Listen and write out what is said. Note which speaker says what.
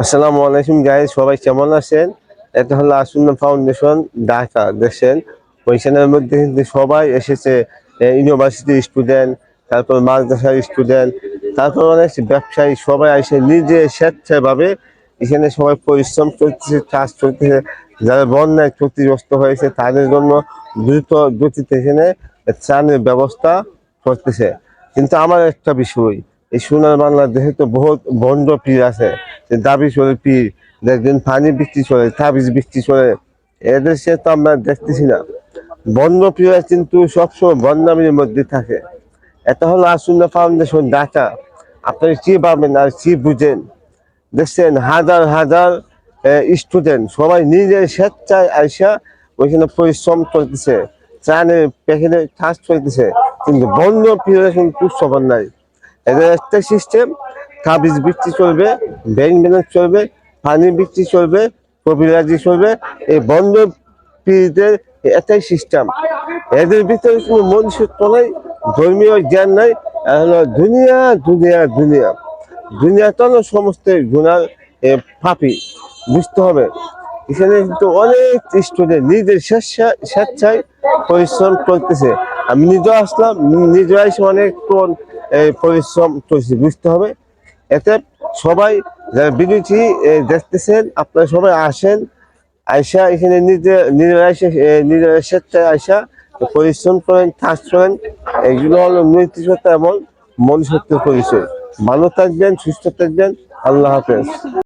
Speaker 1: আসসালামু আলাইকুম গাইজ সবাই কেমন আছেন? এটা হলো আসুন্না ফাউন্ডেশন ঢাকা, দেখছেন? ওইখানের মধ্যে কিন্তু সবাই এসেছে ইউনিভার্সিটি স্টুডেন্ট তারপর মাদ্রাসার স্টুডেন্ট তারপর অনেক ব্যবসায়ী, সবাই এসে নিজে স্বেচ্ছাভাবে। এখানে সবাই পরিশ্রম করতেছে, কাজ করতেছে। যারা বন্যায় ক্ষতিগ্রস্ত হয়েছে, তাদের জন্য দ্রুত গতিতে এখানে ত্রাণের ব্যবস্থা করতেছে। কিন্তু আমার একটা বিষয়, এই সোনার বাংলাদেশে তো বহুত বন্ড পীর আছে। দাবি চলে পীর দেখবেন পানি বৃষ্টি চলে, তাবিজ বৃষ্টি চলে। এদের সে তো আমরা দেখতেছি না। বন্য পীর কিন্তু সবসময় বন্যামির মধ্যে থাকে। এটা হলো আসুন্না ফাউন্ডেশন ডাটা। আপনি কি পাবেন আর কি বুঝেন? দেখছেন হাজার হাজার স্টুডেন্ট সবাই নিজের স্বেচ্ছায় আইসা ওইখানে পরিশ্রম করতেছে। ত্রাণের প্যাকেটে কাজ চলতেছে কিন্তু বন্য পীরের কিন্তু সবার নাই এদের একটা সিস্টেম কাবিজ বৃষ্টি চলবে ব্যাংক ব্যালেন্স চলবে, পানি বৃষ্টি চলবে কবিরাজি চলবে, এই বন্ধ পীরদের এটাই সিস্টেম এদের ভিতরে কোনো মনুষ্যত্ব নাই, ধর্মীয় জ্ঞান নাই হলো দুনিয়া দুনিয়া দুনিয়া। দুনিয়া তো সমস্ত গুণার ফাঁপি বুঝতে হবে। এখানে কিন্তু অনেক স্টুডেন্ট নিজের স্বেচ্ছা, স্বেচ্ছায় পরিশ্রম করতেছে। আমি নিজেও আসলাম নিজে এসে অনেক পরিশ্রম করছি, বুঝতে হবে। এতে সবাই বিদেশি দেখতেছেন, আপনারা সবাই আসেন আয়সা এখানে নিজে, নিজেরা স্বেচ্ছায় আয়সা পরিশ্রম করেন, কাজ করেন, এগুলো হলো নৈতিকতা এবং মনুষ্যত্বের পরিচয়। ভালো থাকবেন, সুস্থ থাকবেন, আল্লাহ হাফেজ।